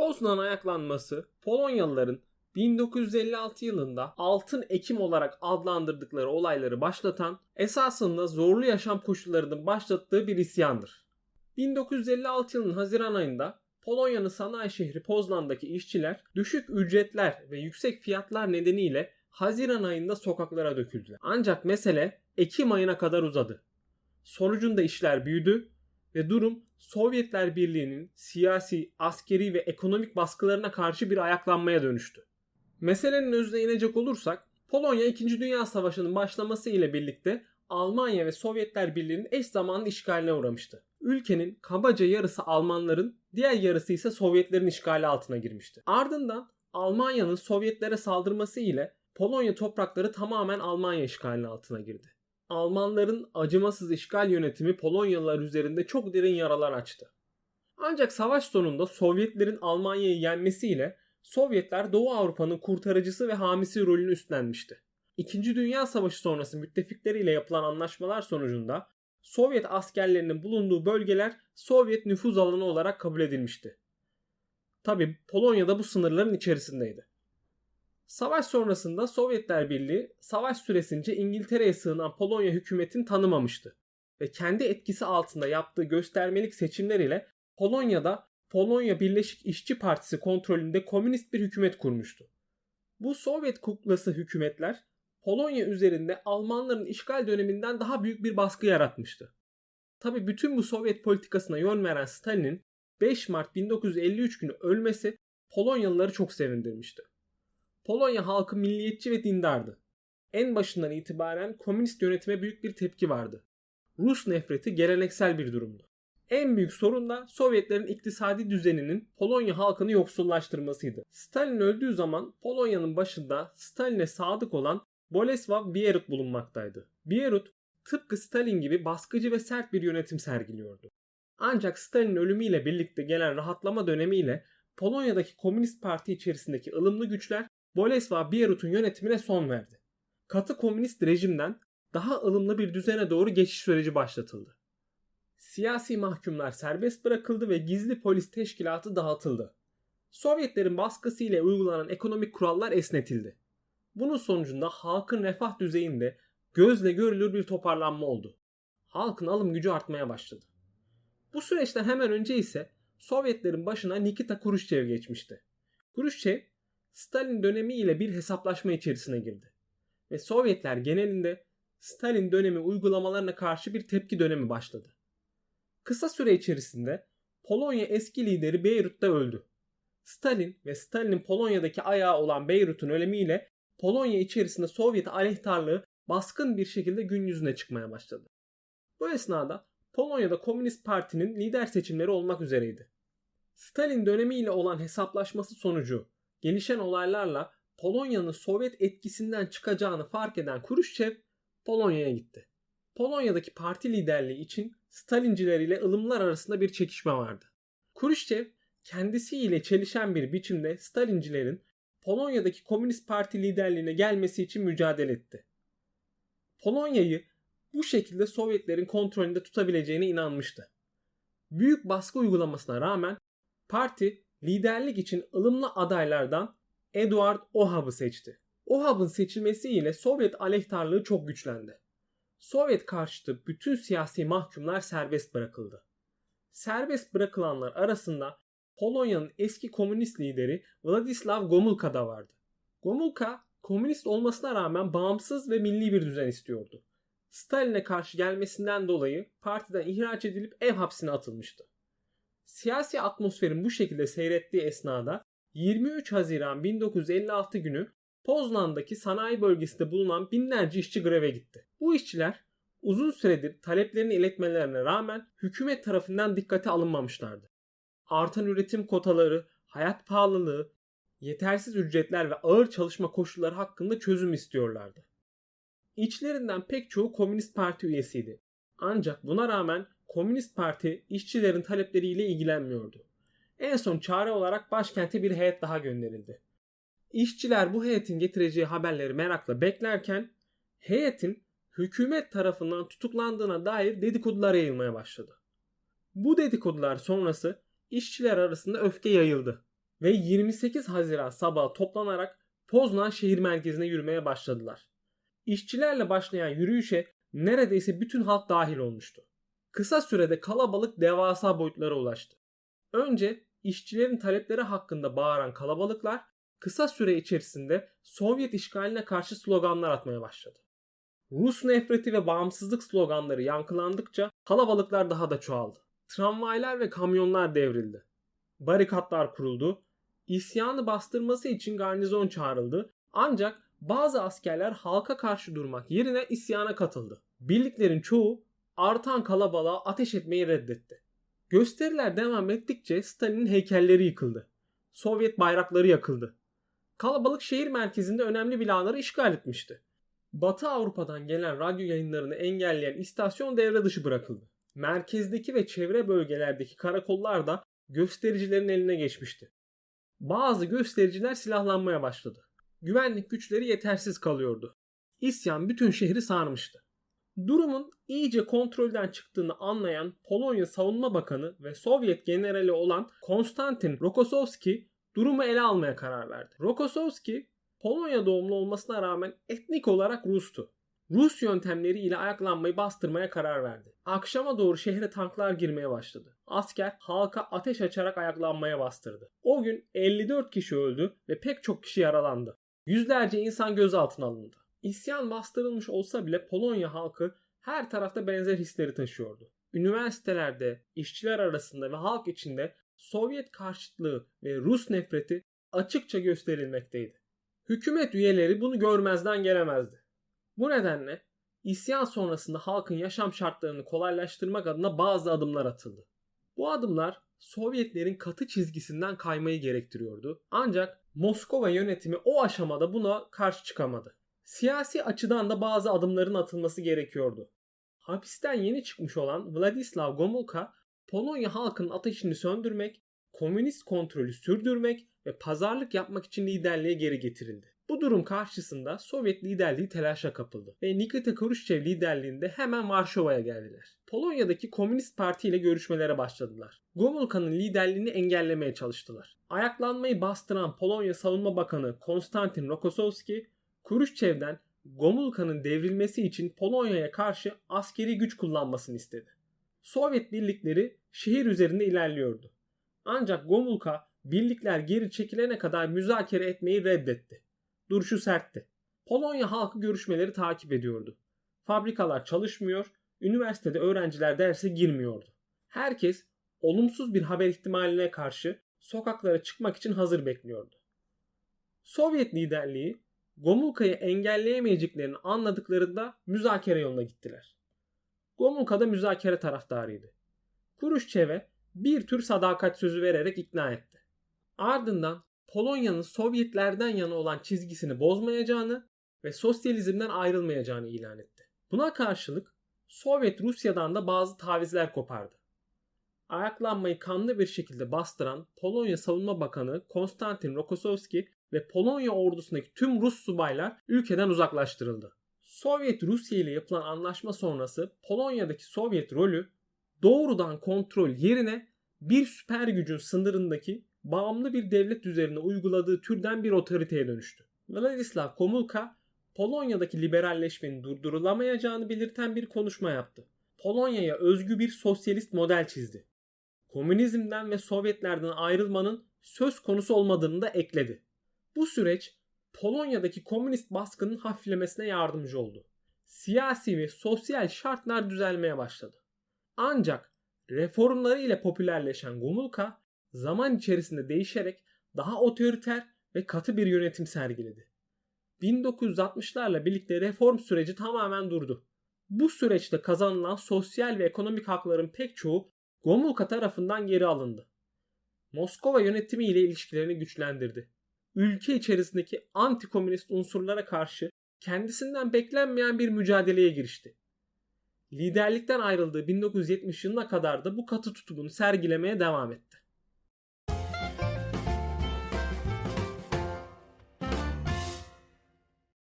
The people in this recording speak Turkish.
Poznan ayaklanması Polonyalıların 1956 yılında Altın Ekim olarak adlandırdıkları olayları başlatan, esasında zorlu yaşam koşullarının başlattığı bir isyandır. 1956 yılının Haziran ayında Polonya'nın sanayi şehri Poznan'daki işçiler düşük ücretler ve yüksek fiyatlar nedeniyle Haziran ayında sokaklara döküldüler. Ancak mesele Ekim ayına kadar uzadı. Sonucunda işler büyüdü ve durum Sovyetler Birliği'nin siyasi, askeri ve ekonomik baskılarına karşı bir ayaklanmaya dönüştü. Meselenin özüne inecek olursak Polonya 2. Dünya Savaşı'nın başlaması ile birlikte Almanya ve Sovyetler Birliği'nin eş zamanlı işgaline uğramıştı. Ülkenin kabaca yarısı Almanların, diğer yarısı ise Sovyetlerin işgali altına girmişti. Ardından Almanya'nın Sovyetlere saldırması ile Polonya toprakları tamamen Almanya işgalinin altına girdi. Almanların acımasız işgal yönetimi Polonyalılar üzerinde çok derin yaralar açtı. Ancak savaş sonunda Sovyetlerin Almanya'yı yenmesiyle Sovyetler Doğu Avrupa'nın kurtarıcısı ve hamisi rolünü üstlenmişti. İkinci Dünya Savaşı sonrası müttefikleriyle yapılan anlaşmalar sonucunda Sovyet askerlerinin bulunduğu bölgeler Sovyet nüfuz alanı olarak kabul edilmişti. Tabi Polonya da bu sınırların içerisindeydi. Savaş sonrasında Sovyetler Birliği savaş süresince İngiltere'ye sığınan Polonya hükümetini tanımamıştı ve kendi etkisi altında yaptığı göstermelik seçimler ile Polonya'da Polonya Birleşik İşçi Partisi kontrolünde komünist bir hükümet kurmuştu. Bu Sovyet kuklası hükümetler Polonya üzerinde Almanların işgal döneminden daha büyük bir baskı yaratmıştı. Tabi bütün bu Sovyet politikasına yön veren Stalin'in 5 Mart 1953 günü ölmesi Polonyalıları çok sevindirmişti. Polonya halkı milliyetçi ve dindardı. En başından itibaren komünist yönetime büyük bir tepki vardı. Rus nefreti geleneksel bir durumdu. En büyük sorun da Sovyetlerin iktisadi düzeninin Polonya halkını yoksullaştırmasıydı. Stalin öldüğü zaman Polonya'nın başında Stalin'e sadık olan Bolesław Bierut bulunmaktaydı. Bierut tıpkı Stalin gibi baskıcı ve sert bir yönetim sergiliyordu. Ancak Stalin'in ölümüyle birlikte gelen rahatlama dönemiyle Polonya'daki Komünist Parti içerisindeki ılımlı güçler Bolesław Bierut'un yönetimine son verdi. Katı komünist rejimden daha ılımlı bir düzene doğru geçiş süreci başlatıldı. Siyasi mahkumlar serbest bırakıldı ve gizli polis teşkilatı dağıtıldı. Sovyetlerin baskısı ile uygulanan ekonomik kurallar esnetildi. Bunun sonucunda halkın refah düzeyinde gözle görülür bir toparlanma oldu. Halkın alım gücü artmaya başladı. Bu süreçten hemen önce ise Sovyetlerin başına Nikita Khrushchev geçmişti. Khrushchev, Stalin dönemi ile bir hesaplaşma içerisine girdi. Ve Sovyetler genelinde Stalin dönemi uygulamalarına karşı bir tepki dönemi başladı. Kısa süre içerisinde Polonya eski lideri Beyrut'ta öldü. Stalin ve Stalin'in Polonya'daki ayağı olan Beyrut'un ölemiyle Polonya içerisinde Sovyet aleyhtarlığı baskın bir şekilde gün yüzüne çıkmaya başladı. Bu esnada Polonya'da Komünist Parti'nin lider seçimleri olmak üzereydi. Stalin dönemiyle olan hesaplaşması sonucu gelişen olaylarla Polonya'nın Sovyet etkisinden çıkacağını fark eden Khrushchev Polonya'ya gitti. Polonya'daki parti liderliği için Stalinciler ile ılımlar arasında bir çekişme vardı. Khrushchev kendisiyle çelişen bir biçimde Stalincilerin Polonya'daki Komünist Parti liderliğine gelmesi için mücadele etti. Polonya'yı bu şekilde Sovyetlerin kontrolünde tutabileceğine inanmıştı. Büyük baskı uygulamasına rağmen parti liderlik için ılımlı adaylardan Eduard Ohab'ı seçti. Ohab'ın seçilmesiyle Sovyet aleyhtarlığı çok güçlendi. Sovyet karşıtı bütün siyasi mahkumlar serbest bırakıldı. Serbest bırakılanlar arasında Polonya'nın eski komünist lideri Władysław Gomulka da vardı. Gomulka komünist olmasına rağmen bağımsız ve milli bir düzen istiyordu. Stalin'e karşı gelmesinden dolayı partiden ihraç edilip ev hapsine atılmıştı. Siyasi atmosferin bu şekilde seyrettiği esnada 23 Haziran 1956 günü Poznan'daki sanayi bölgesinde bulunan binlerce işçi greve gitti. Bu işçiler uzun süredir taleplerini iletmelerine rağmen hükümet tarafından dikkate alınmamışlardı. Artan üretim kotaları, hayat pahalılığı, yetersiz ücretler ve ağır çalışma koşulları hakkında çözüm istiyorlardı. İçlerinden pek çoğu Komünist Parti üyesiydi. Ancak buna rağmen Komünist Parti işçilerin talepleriyle ilgilenmiyordu. En son çare olarak başkente bir heyet daha gönderildi. İşçiler bu heyetin getireceği haberleri merakla beklerken heyetin hükümet tarafından tutuklandığına dair dedikodular yayılmaya başladı. Bu dedikodular sonrası işçiler arasında öfke yayıldı. ve 28 Haziran sabahı toplanarak Poznan şehir merkezine yürümeye başladılar. İşçilerle başlayan yürüyüşe neredeyse bütün halk dahil olmuştu. Kısa sürede kalabalık devasa boyutlara ulaştı. Önce işçilerin talepleri hakkında bağıran kalabalıklar kısa süre içerisinde Sovyet işgaline karşı sloganlar atmaya başladı. Rus nefreti ve bağımsızlık sloganları yankılandıkça kalabalıklar daha da çoğaldı. Tramvaylar ve kamyonlar devrildi. Barikatlar kuruldu. İsyanı bastırması için garnizon çağrıldı. Ancak bazı askerler halka karşı durmak yerine isyana katıldı. Birliklerin çoğu artan kalabalığa ateş etmeyi reddetti. Gösteriler devam ettikçe Stalin'in heykelleri yıkıldı. Sovyet bayrakları yakıldı. Kalabalık şehir merkezinde önemli binaları işgal etmişti. Batı Avrupa'dan gelen radyo yayınlarını engelleyen istasyon devre dışı bırakıldı. Merkezdeki ve çevre bölgelerdeki karakollar da göstericilerin eline geçmişti. Bazı göstericiler silahlanmaya başladı. Güvenlik güçleri yetersiz kalıyordu. İsyan bütün şehri sarmıştı. Durumun iyice kontrolden çıktığını anlayan Polonya Savunma Bakanı ve Sovyet generali olan Konstantin Rokossovski durumu ele almaya karar verdi. Rokossovski Polonya doğumlu olmasına rağmen etnik olarak Rus'tu. Rus yöntemleriyle ayaklanmayı bastırmaya karar verdi. Akşama doğru şehre tanklar girmeye başladı. Asker halka ateş açarak ayaklanmaya bastırdı. O gün 54 kişi öldü ve pek çok kişi yaralandı. Yüzlerce insan gözaltına alındı. İsyan bastırılmış olsa bile Polonya halkı her tarafta benzer hisleri taşıyordu. Üniversitelerde, işçiler arasında ve halk içinde Sovyet karşıtlığı ve Rus nefreti açıkça gösterilmekteydi. Hükümet üyeleri bunu görmezden gelemezdi. Bu nedenle isyan sonrasında halkın yaşam şartlarını kolaylaştırmak adına bazı adımlar atıldı. Bu adımlar Sovyetlerin katı çizgisinden kaymayı gerektiriyordu. Ancak Moskova yönetimi o aşamada buna karşı çıkamadı. Siyasi açıdan da bazı adımların atılması gerekiyordu. Hapisten yeni çıkmış olan Vladislav Gomulka, Polonya halkının ateşini söndürmek, komünist kontrolü sürdürmek ve pazarlık yapmak için liderliğe geri getirildi. Bu durum karşısında Sovyet liderliği telaşa kapıldı ve Nikita Khrushchev liderliğinde hemen Varşova'ya geldiler. Polonya'daki Komünist Parti ile görüşmelere başladılar. Gomulka'nın liderliğini engellemeye çalıştılar. Ayaklanmayı bastıran Polonya Savunma Bakanı Konstantin Rokossowski, Khrushchev'den Gomulka'nın devrilmesi için Polonya'ya karşı askeri güç kullanmasını istedi. Sovyet birlikleri şehir üzerinde ilerliyordu. Ancak Gomulka birlikler geri çekilene kadar müzakere etmeyi reddetti. Duruşu sertti. Polonya halkı görüşmeleri takip ediyordu. Fabrikalar çalışmıyor, üniversitede öğrenciler derse girmiyordu. Herkes olumsuz bir haber ihtimaline karşı sokaklara çıkmak için hazır bekliyordu. Sovyet liderliği Gomulka'yı engelleyemeyeceklerini anladıklarında müzakere yoluna gittiler. Gomulka da müzakere taraftarıydı. Kuruşçev'e bir tür sadakat sözü vererek ikna etti. Ardından Polonya'nın Sovyetlerden yana olan çizgisini bozmayacağını ve sosyalizmden ayrılmayacağını ilan etti. Buna karşılık Sovyet Rusya'dan da bazı tavizler kopardı. Ayaklanmayı kanlı bir şekilde bastıran Polonya Savunma Bakanı Konstantin Rokossowski ve Polonya ordusundaki tüm Rus subaylar ülkeden uzaklaştırıldı. Sovyet Rusya ile yapılan anlaşma sonrası Polonya'daki Sovyet rolü doğrudan kontrol yerine bir süper gücün sınırındaki bağımlı bir devlet üzerine uyguladığı türden bir otoriteye dönüştü. Vladislav Komulka Polonya'daki liberalleşmenin durdurulamayacağını belirten bir konuşma yaptı. Polonya'ya özgü bir sosyalist model çizdi. Komünizmden ve Sovyetlerden ayrılmanın söz konusu olmadığını da ekledi. Bu süreç Polonya'daki komünist baskının hafiflemesine yardımcı oldu. Siyasi ve sosyal şartlar düzelmeye başladı. Ancak reformları ile popülerleşen Gomulka zaman içerisinde değişerek daha otoriter ve katı bir yönetim sergiledi. 1960'larla birlikte reform süreci tamamen durdu. Bu süreçte kazanılan sosyal ve ekonomik hakların pek çoğu Gomulka tarafından geri alındı. Moskova yönetimi ile ilişkilerini güçlendirdi. Ülke içerisindeki anti-komünist unsurlara karşı kendisinden beklenmeyen bir mücadeleye girişti. Liderlikten ayrıldığı 1970 yılına kadar da bu katı tutumunu sergilemeye devam etti.